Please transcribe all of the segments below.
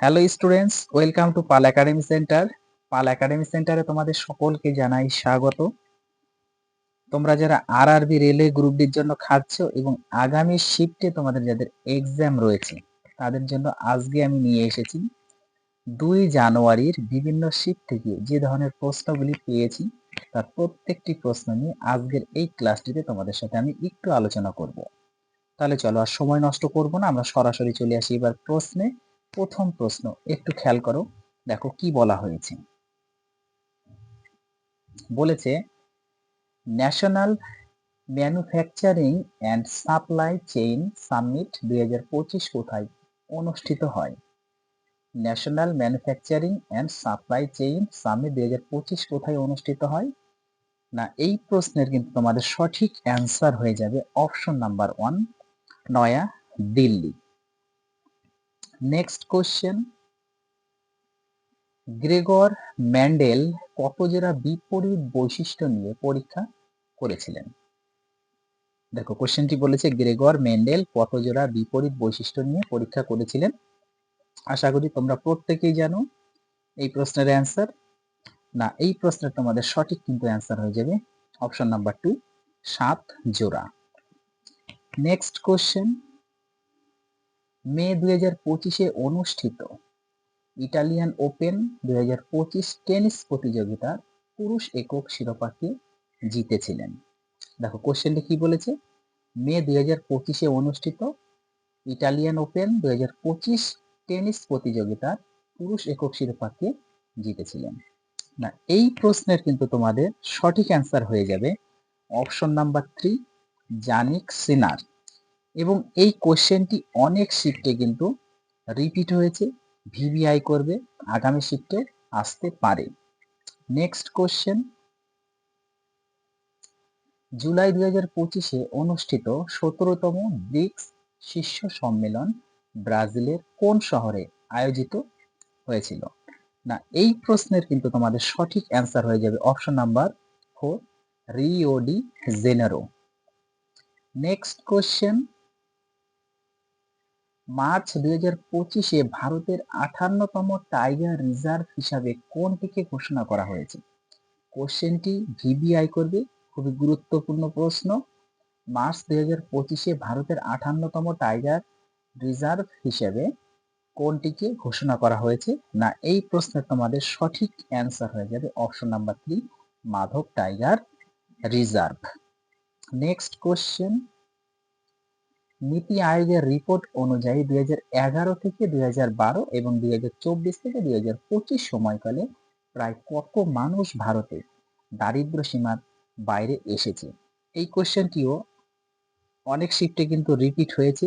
Hello students welcome to Pal academy centre Pal academy সেন্টারে তোমাদের সকলকে জানাই স্বাগত। তোমরা যারা আর আরবি রেলওয়ে গ্রুপ ডির জন্য খাচ্ছ এবং আগামী শিফটে তোমাদের যাদের এক্সাম রয়েছে, তাদের জন্য আজকে আমি নিয়ে এসেছি দুই জানুয়ারির বিভিন্ন শিফট থেকে যে ধরনের প্রশ্নগুলি পেয়েছি, তার প্রত্যেকটি প্রশ্ন নিয়ে আজকের এই ক্লাসটিতে তোমাদের সাথে আমি একটু আলোচনা করব। তাহলে চলো আর সময় নষ্ট করব না, আমরা সরাসরি চলে আসি এবার প্রশ্নে। প্রথম প্রশ্ন, একটু খেয়াল করো, দেখো কি বলা হয়েছে। বলেছে national manufacturing and supply chain summit দুই কোথায় অনুষ্ঠিত হয়? National manufacturing and supply chain summit দুই কোথায় অনুষ্ঠিত হয়? না, এই প্রশ্নের কিন্তু তোমাদের সঠিক অ্যান্সার হয়ে যাবে option number one Naya Delhi. Next question Gregor Mendel কত বিপরীত বৈশিষ্ট্য নিয়ে পরীক্ষা করেছিলেন? দেখো কোশ্চেনটি বলেছে গ্রেগর ম্যান্ডেল কত জোড়া বিপরীত বৈশিষ্ট্য নিয়ে পরীক্ষা করেছিলেন? আশা করি তোমরা প্রত্যেকেই জানো এই প্রশ্নের অ্যান্সার না, এই প্রশ্নের তোমাদের সঠিক কিন্তু অ্যান্সার হয়ে যাবে অপশন নাম্বার টু সাত জোড়া। নেক্সট কোশ্চেন মে দুই হাজার পঁচিশে অনুষ্ঠিত ইটালিয়ান ওপেন দুই হাজার পঁচিশ টেনিস প্রতিযোগিতার পুরুষ একক শিরোপাকে জিতেছিলেন। দেখো কোশ্চেনটি কি বলেছে? মে দুই হাজার পঁচিশে অনুষ্ঠিত ইটালিয়ান ওপেন দুই হাজার পঁচিশ টেনিস প্রতিযোগিতার পুরুষ একক শিরোপাকে জিতেছিলেন। না, এই প্রশ্নের কিন্তু তোমাদের সঠিক অ্যান্সার হয়ে যাবে। Option number three Jannik Sinner. এবং এই কোশ্চেনটি অনেক শিফটে কিন্তু রিপিট হয়েছে ভিভিআই করবে, আগামী শিফটে আসতে পারে। নেক্সট কোশ্চেন জুলাই দুই হাজার পঁচিশে অনুষ্ঠিত সতেরোতম ব্রিক্স শীর্ষ সম্মেলন ব্রাজিলের কোন শহরে আয়োজিত হয়েছিল? না, এই প্রশ্নের কিন্তু তোমাদের সঠিক অ্যান্সার হয়ে যাবে option number four Rio de Janeiro next question March দুই হাজার পঁচিশে ভারতের আঠান্নতম টাইগার রিজার্ভ হিসাবে কোনটিকে ঘোষণা করা হয়েছে? কোশ্চেনটি ভিবিআই করবে, খুবই গুরুত্বপূর্ণ প্রশ্ন। মার্চ দুই হাজার পঁচিশে ভারতের আঠান্নতম টাইগার রিজার্ভ হিসেবে কোনটিকে ঘোষণা করা হয়েছে? না, এই প্রশ্নের তোমাদের সঠিক অ্যান্সার হয়ে যাবে option number three, Madhav tiger reserve. Next question. NITI আয়োগের report অনুযায়ী দু হাজার এগারো থেকে দু হাজার বারো এবং দু হাজার চব্বিশ থেকে দু হাজার পঁচিশ সময়কালে প্রায় কত মানুষ ভারতে দারিদ্র সীমার বাইরে এসেছে? এই কোশ্চেনটিও অনেক শিফটে কিন্তু রিপিট হয়েছে।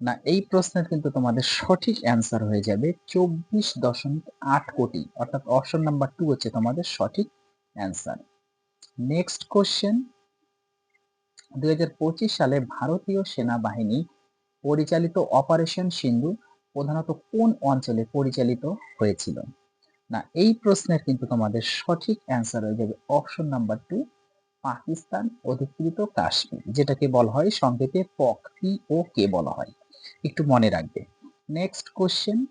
না, এই প্রশ্নের কিন্তু তোমাদের সঠিক অ্যান্সার হয়ে যাবে চব্বিশ দশমিক আট কোটি, অর্থাৎ অপশন নাম্বার টু হচ্ছে তোমাদের সঠিক অ্যান্সার নেক্সট কোশ্চেন দুই হাজার পঁচিশ সালে ভারতীয় সেনাবাহিনী পরিচালিত অপারেশন সিন্ধু প্রধানত কোন অঞ্চলে পরিচালিত হয়েছিল? না, এই প্রশ্নের কিন্তু তোমাদের সঠিক অ্যান্সার হয়ে যাবে অপশন নাম্বার টু পাকিস্তান, অধিকৃত কাশ্মীর, যেটাকে বলা হয় সংক্ষেপে পক পি ও কে বলা হয়। একটু মনে রাখবে। নেক্সট কোশ্চেন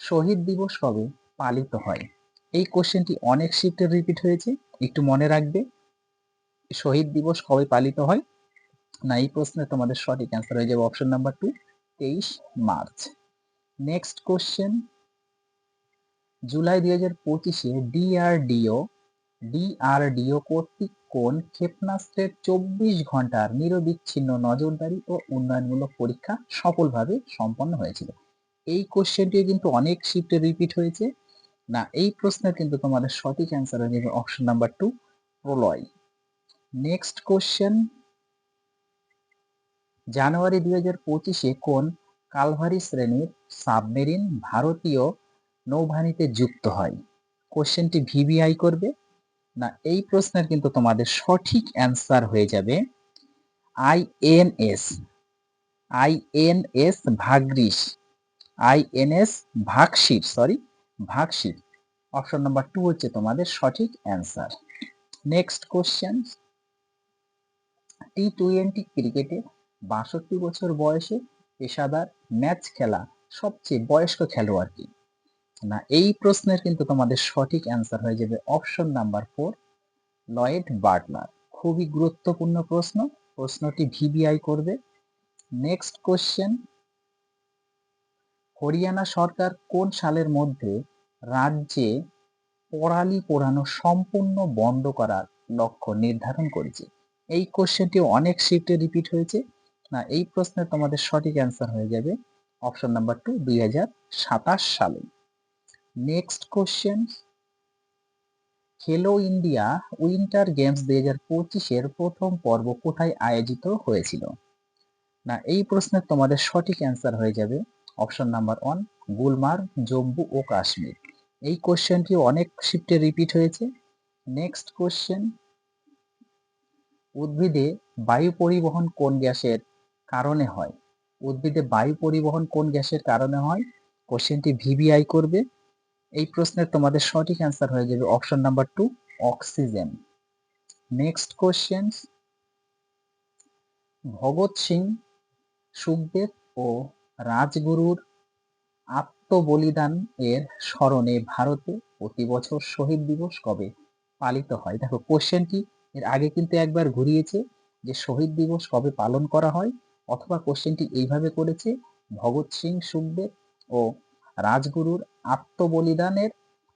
শহীদ দিবস কবে পালিত হয়? এই কোশ্চেনটি অনেক শিফটে রিপিট হয়েছে। একটু মনে রাখবে। শহীদ দিবস কবে পালিত হয়? না, এই প্রশ্নে তোমাদের সঠিক অ্যান্সার হয়ে যাবে অপশন নাম্বার টু তেইশ মার্চ। নেক্সট কোশ্চেন জুলাই দুই হাজার পঁচিশে ডিআরডিও ডিআরডিও কর্তৃক কোন ক্ষেপণাস্ত্রের চব্বিশ ঘণ্টার নিরবিচ্ছিন্ন নজরদারি ও উন্নয়নমূলক পরীক্ষা সফলভাবে সম্পন্ন হয়েছিল? এই কোশ্চেনটি কিন্তু অনেক শিফটে রিপিট হয়েছে। না, এই প্রশ্নের কিন্তু তোমাদের সঠিক অ্যান্সার হয়ে যাবে option number two Pralay. Next question জানুয়ারি দুই হাজার পঁচিশে কোন কালভারি শ্রেণির সাবমেরিন ভারতীয় নৌবাহিনীতে যুক্ত হয়? কোশ্চেনটি ভিভিআই করবে। না, এই প্রশ্নের কিন্তু তোমাদের সঠিক অ্যান্সার হয়ে যাবে INS INS ভাগ্রিস। INS Vagsheer sorry Vagsheer. Option number two হচ্ছে তোমাদের সঠিক answer next question T twenty ক্রিকেটে বাষট্টি বছর বয়সে পেশাদার ম্যাচ খেলা সবচেয়ে বয়স্ক খেলোয়াড় কি? না, এই প্রশ্নের কিন্তু তোমাদের সঠিক অ্যান্সার হয়ে যাবে option number four Lloyd Butler খুবই গুরুত্বপূর্ণ প্রশ্ন। প্রশ্নটি ভিবিআই করবে। নেক্সট কোশ্চেন হরিয়ানা সরকার কোন সালের মধ্যে রাজ্যে পড়ালি পোড়ানো সম্পূর্ণ বন্ধ করার লক্ষ্য নির্ধারণ করেছে? এই কোশ্চেনটি অনেক শিফটে রিপিট হয়েছে। না, এই প্রশ্নের তোমাদের সঠিক অ্যান্সার হয়ে যাবে অপশন নাম্বার টু দুই সালে। Next question Khelo India winter games দুই হাজার পঁচিশের প্রথম পর্ব কোথায় আয়োজিত হয়েছিল? না, এই প্রশ্নের তোমাদের সঠিক অ্যান্সার হয়ে যাবে option number one Gulmarg, Jammu ও কাশ্মীর। এই কোশ্চেনটি অনেক শিফটে রিপিট হয়েছে। নেক্সট কোশ্চেন উদ্ভিদে বায়ু পরিবহন কোন গ্যাসের কারণে হয়? উদ্ভিদে বায়ু পরিবহন কোন গ্যাসের কারণে হয়? কোশ্চেনটি ভিভিআই করবে। এই প্রশ্নের তোমাদের সঠিক অ্যান্সার হয়ে যাবে option number two, oxygen. Next question. Bhagat Singh, Sukhdev ও রাজগুরুর আত্মবলিদান এর স্মরণে ভারতে প্রতি বছর শহীদ দিবস কবে পালিত হয়? দেখো, কোশ্চেনটি এর আগে কিন্তু একবার ঘুরিয়েছে যে শহীদ দিবস কবে পালন করা হয় অথবা কোশ্চেনটি এইভাবে করেছে, ভগৎ সিং সুখদেব ও রাজগুরুর আত্মবলিদানের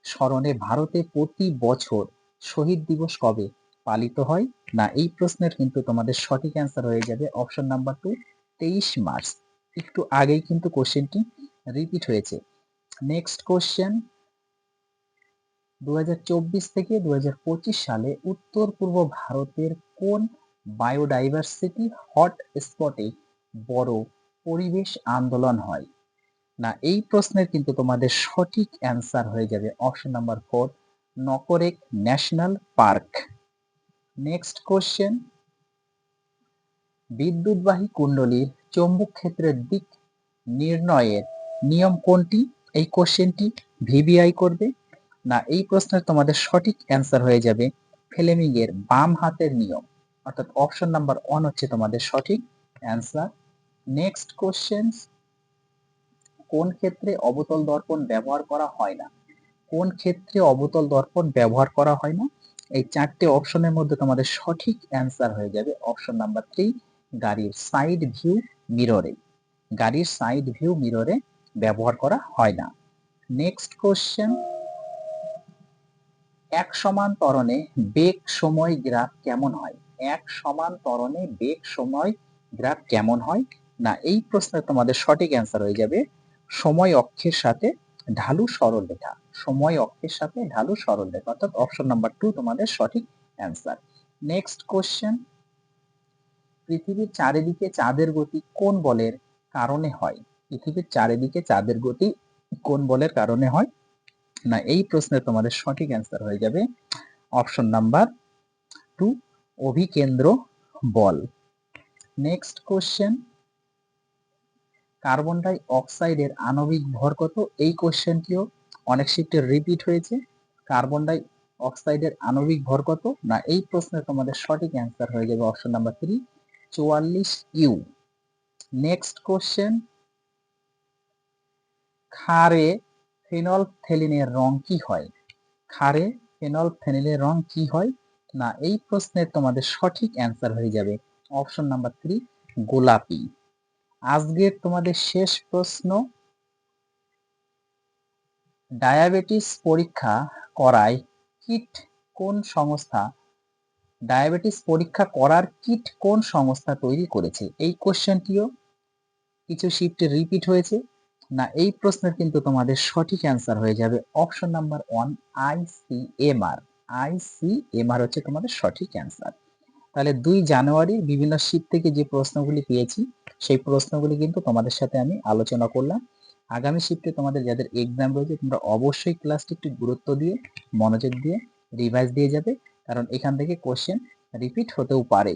স্মরণে ভারতে প্রতি বছর শহীদ দিবস কবে পালিত হয়? না, এই প্রশ্নের কিন্তু তোমাদের সঠিক অ্যান্সার হয়ে যাবে অপশন নাম্বার টু তেইশ মার্চ। একটু আগেই কিন্তু কোশ্চেনটি রিপিট হয়েছে। নেক্সট কোশ্চেন দু হাজার চব্বিশ থেকে দু হাজার পঁচিশ সালে উত্তর পূর্ব ভারতের কোন বায়োডাইভার্সিটি হট স্পটে বড় পরিবেশ আন্দোলন হয়? না, এই প্রশ্নের কিন্তু তোমাদের সঠিক অ্যান্সার হয়ে যাবে option number four Nokrek national park next question বিদ্যুৎবাহী কুণ্ডলীর চৌম্বক ক্ষেত্রের দিক নির্ণয়ের নিয়ম কোনটি? এই কোশ্চেনটি ভিবিআই করবে। না, এই প্রশ্নের তোমাদের সঠিক অ্যান্সার হয়ে যাবে ফ্লেমিং এর বাম হাতের নিয়ম। অর্থাৎ অপশন নাম্বার ওয়ান হচ্ছে তোমাদের সঠিক অ্যান্সার নেক্সট কোশ্চেন কোন ক্ষেত্রে অবতল দর্পণ ব্যবহার করা হয় না? কোন ক্ষেত্রে অবতল দর্পণ ব্যবহার করা হয় না? এই চারটে অপশনের মধ্যে তোমাদের সঠিক অ্যান্সার হয়ে যাবে। অপশন নাম্বার থ্রি গাড়ির সাইড ভিউ মিররে গাড়ির সাইড ভিউ মিররে ব্যবহার করা হয় না। নেক্সট কোশ্চেন এক সমান ত্বরণে বেগ সময় গ্রাফ কেমন হয়? এক সমান ত্বরণে বেগ সময় গ্রাফ কেমন হয়? না, এই প্রশ্নে তোমাদের সঠিক অ্যান্সার হয়ে যাবে সময় অক্ষের সাথে ঢালু সরল রেখা। সময় অক্ষের সাথে ঢালু সরল রেখা, অর্থাৎ অপশন নাম্বার টু তোমাদের সঠিক অ্যান্সার নেক্সট কোশ্চেন পৃথিবীর চারিদিকে চাঁদের গতি কোন বলের কারণে হয়? পৃথিবীর চারিদিকে চাঁদের গতি কোন বলের কারণে হয়? না, এই প্রশ্নের তোমাদের সঠিক অ্যান্সার হয়ে যাবে অপশন নাম্বার টু অভিকেন্দ্র বল। নেক্সট কোশ্চেন কার্বন ডাই অক্সাইডের আণবিক ভর কত? এই কোশ্চেনটিও অনেক শিফটে রিপিট হয়েছে। কার্বন ডাই অক্সাইডের আণবিক ভর কত? না, এই প্রশ্নের তোমাদের সঠিক অ্যান্সার হয়ে যাবে অপশন নাম্বার থ্রি চুয়াল্লিশ ইউ নেক্সট কোশ্চেন খারে ফেনলফথেলিনের রং কি হয়? খারে ফেনলফথেলিনের রং কি হয়? না, এই প্রশ্নের তোমাদের সঠিক অ্যান্সার হয়ে যাবে। অপশন নাম্বার থ্রি গোলাপি। আজকের তোমাদের শেষ প্রশ্ন, ডায়াবেটিস পরীক্ষা করায় কিট কোন সংস্থা, ডায়াবেটিস পরীক্ষা করার কিট কোন সংস্থা তৈরি করেছে? এই কোশ্চেনটিও কিছু শিফটে রিপিট হয়েছে। না, এই প্রশ্নের কিন্তু তোমাদের সঠিক অ্যান্সার হয়ে যাবে option number one ICMR ICMR হচ্ছে তোমাদের সঠিক অ্যান্সার তাহলে দুই জানুয়ারি বিভিন্ন শীত থেকে যে প্রশ্নগুলি পেয়েছি, সেই প্রশ্নগুলি কিন্তু তোমাদের সাথে আমি আলোচনা করলাম। আগামী শিফটে তোমাদের যাদের এক্সাম রয়েছে, তোমরা অবশ্যই ক্লাসটি একটু গুরুত্ব দিয়ে, মনোযোগ দিয়ে রিভাইজ দিয়ে যাবে। কারণ এখান থেকে কোশ্চেন রিপিট হতেও পারে।